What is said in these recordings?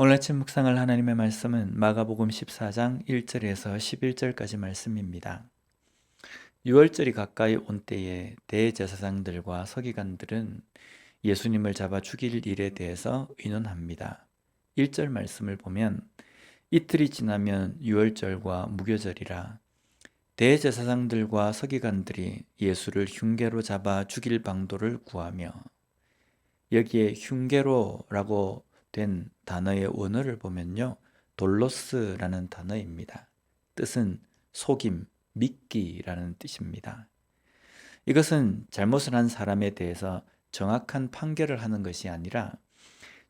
오늘 아침 묵상할 하나님의 말씀은 마가복음 14장 1절에서 11절까지 말씀입니다. 6월절이 가까이 온 때에 대제사장들과 서기관들은 예수님을 잡아 죽일 일에 대해서 의논합니다. 1절 말씀을 보면 이틀이 지나면 6월절과 무교절이라 대제사장들과 서기관들이 예수를 흉계로 잡아 죽일 방도를 구하며 여기에 흉계로라고 된 단어의 원어를 보면요. 돌로스라는 단어입니다. 뜻은 속임, 믿기라는 뜻입니다. 이것은 잘못을 한 사람에 대해서 정확한 판결을 하는 것이 아니라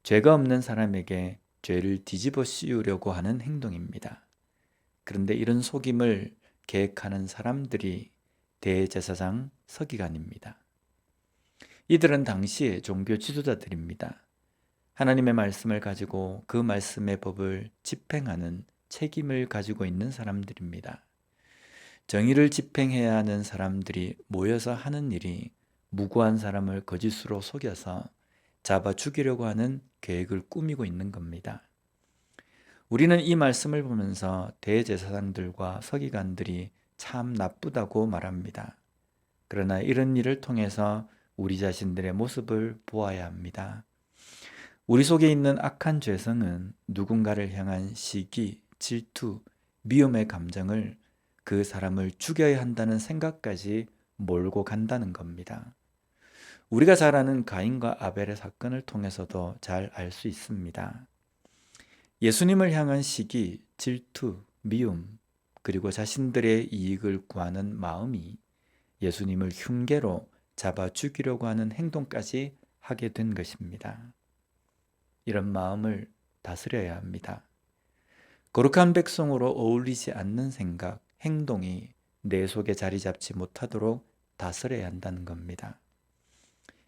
죄가 없는 사람에게 죄를 뒤집어 씌우려고 하는 행동입니다. 그런데 이런 속임을 계획하는 사람들이 대제사장 서기관입니다. 이들은 당시의 종교 지도자들입니다. 하나님의 말씀을 가지고 그 말씀의 법을 집행하는 책임을 가지고 있는 사람들입니다. 정의를 집행해야 하는 사람들이 모여서 하는 일이 무고한 사람을 거짓으로 속여서 잡아 죽이려고 하는 계획을 꾸미고 있는 겁니다. 우리는 이 말씀을 보면서 대제사장들과 서기관들이 참 나쁘다고 말합니다. 그러나 이런 일을 통해서 우리 자신들의 모습을 보아야 합니다. 우리 속에 있는 악한 죄성은 누군가를 향한 시기, 질투, 미움의 감정을 그 사람을 죽여야 한다는 생각까지 몰고 간다는 겁니다. 우리가 잘 아는 가인과 아벨의 사건을 통해서도 잘 알 수 있습니다. 예수님을 향한 시기, 질투, 미움, 그리고 자신들의 이익을 구하는 마음이 예수님을 흉계로 잡아 죽이려고 하는 행동까지 하게 된 것입니다. 이런 마음을 다스려야 합니다. 거룩한 백성으로 어울리지 않는 생각, 행동이 내 속에 자리 잡지 못하도록 다스려야 한다는 겁니다.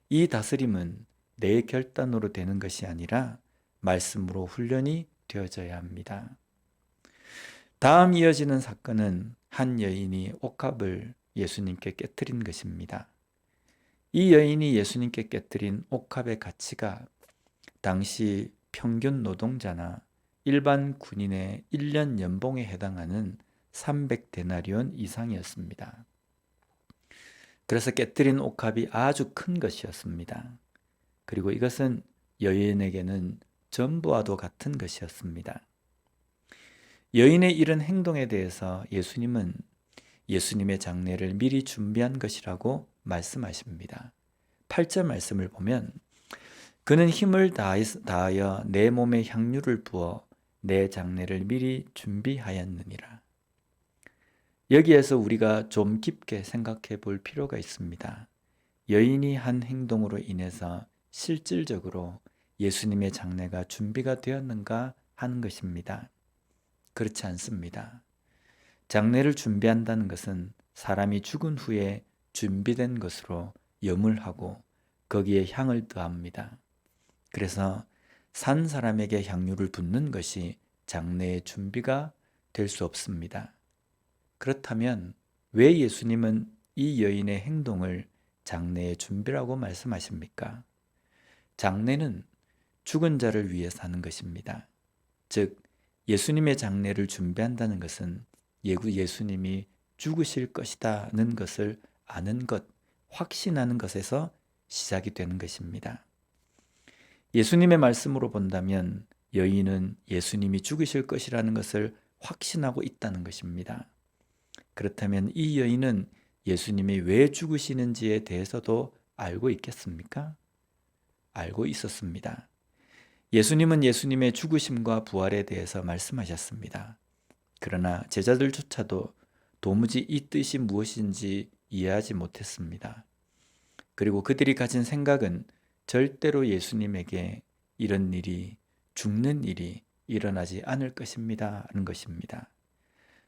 이 다스림은 내 결단으로 되는 것이 아니라 말씀으로 훈련이 되어져야 합니다. 다음 이어지는 사건은 한 여인이 옥합을 예수님께 깨뜨린 것입니다. 이 여인이 예수님께 깨뜨린 옥합의 가치가 당시 평균 노동자나 일반 군인의 1년 연봉에 해당하는 300데나리온 이상이었습니다. 그래서 깨뜨린 옥합이 아주 큰 것이었습니다. 그리고 이것은 여인에게는 전부와도 같은 것이었습니다. 여인의 이런 행동에 대해서 예수님은 예수님의 장례를 미리 준비한 것이라고 말씀하십니다. 8절 말씀을 보면 그는 힘을 다하여 내 몸에 향유를 부어 내 장례를 미리 준비하였느니라. 여기에서 우리가 좀 깊게 생각해 볼 필요가 있습니다. 여인이 한 행동으로 인해서 실질적으로 예수님의 장례가 준비가 되었는가 하는 것입니다. 그렇지 않습니다. 장례를 준비한다는 것은 사람이 죽은 후에 준비된 것으로 염을 하고 거기에 향을 더합니다. 그래서 산 사람에게 향유를 붓는 것이 장례의 준비가 될 수 없습니다. 그렇다면 왜 예수님은 이 여인의 행동을 장례의 준비라고 말씀하십니까? 장례는 죽은 자를 위해서 하는 것입니다. 즉, 예수님의 장례를 준비한다는 것은 예수님이 죽으실 것이다는 것을 아는 것, 확신하는 것에서 시작이 되는 것입니다. 예수님의 말씀으로 본다면 여인은 예수님이 죽으실 것이라는 것을 확신하고 있다는 것입니다. 그렇다면 이 여인은 예수님이 왜 죽으시는지에 대해서도 알고 있겠습니까? 알고 있었습니다. 예수님은 예수님의 죽으심과 부활에 대해서 말씀하셨습니다. 그러나 제자들조차도 도무지 이 뜻이 무엇인지 이해하지 못했습니다. 그리고 그들이 가진 생각은 절대로 예수님에게 이런 일이 죽는 일이 일어나지 않을 것입니다. 하는 것입니다.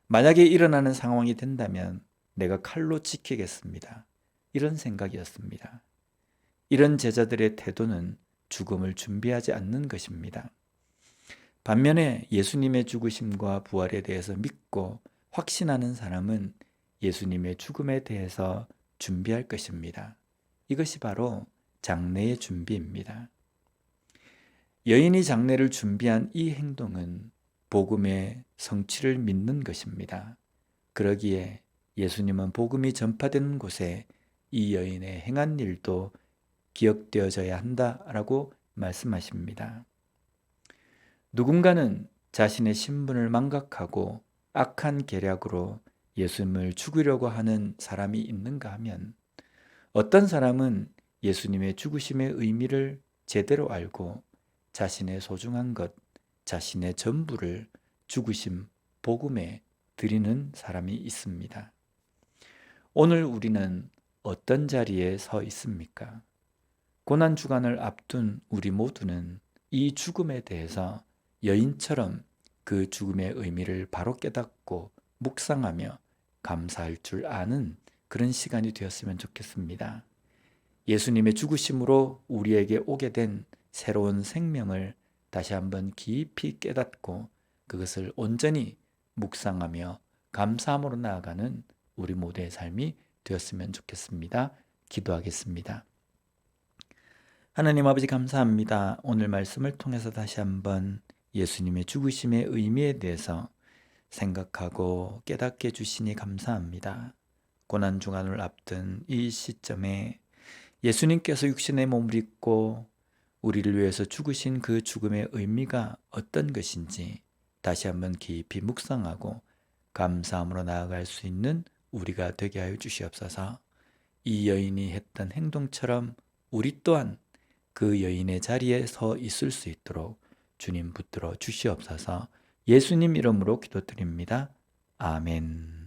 만약에 일어나는 상황이 된다면 내가 칼로 지키겠습니다. 이런 생각이었습니다. 이런 제자들의 태도는 죽음을 준비하지 않는 것입니다. 반면에 예수님의 죽으심과 부활에 대해서 믿고 확신하는 사람은 예수님의 죽음에 대해서 준비할 것입니다. 이것이 바로 장래의 준비입니다. 여인이 장례를 준비한 이 행동은 복음의 성취를 믿는 것입니다. 그러기에 예수님은 복음이 전파되는 곳에 이 여인의 행한 일도 기억되어져야 한다라고 말씀하십니다. 누군가는 자신의 신분을 망각하고 악한 계략으로 예수님을 죽이려고 하는 사람이 있는가 하면 어떤 사람은 예수님의 죽으심의 의미를 제대로 알고 자신의 소중한 것, 자신의 전부를 죽으심 복음에 드리는 사람이 있습니다. 오늘 우리는 어떤 자리에 서 있습니까? 고난 주간을 앞둔 우리 모두는 이 죽음에 대해서 여인처럼 그 죽음의 의미를 바로 깨닫고 묵상하며 감사할 줄 아는 그런 시간이 되었으면 좋겠습니다. 예수님의 죽으심으로 우리에게 오게 된 새로운 생명을 다시 한번 깊이 깨닫고 그것을 온전히 묵상하며 감사함으로 나아가는 우리 모두의 삶이 되었으면 좋겠습니다. 기도하겠습니다. 하나님 아버지 감사합니다. 오늘 말씀을 통해서 다시 한번 예수님의 죽으심의 의미에 대해서 생각하고 깨닫게 해주시니 감사합니다. 고난 중간을 앞둔 이 시점에 예수님께서 육신의 몸을 입고 우리를 위해서 죽으신 그 죽음의 의미가 어떤 것인지 다시 한번 깊이 묵상하고 감사함으로 나아갈 수 있는 우리가 되게 하여 주시옵소서. 이 여인이 했던 행동처럼 우리 또한 그 여인의 자리에 서 있을 수 있도록 주님 붙들어 주시옵소서. 예수님 이름으로 기도드립니다. 아멘.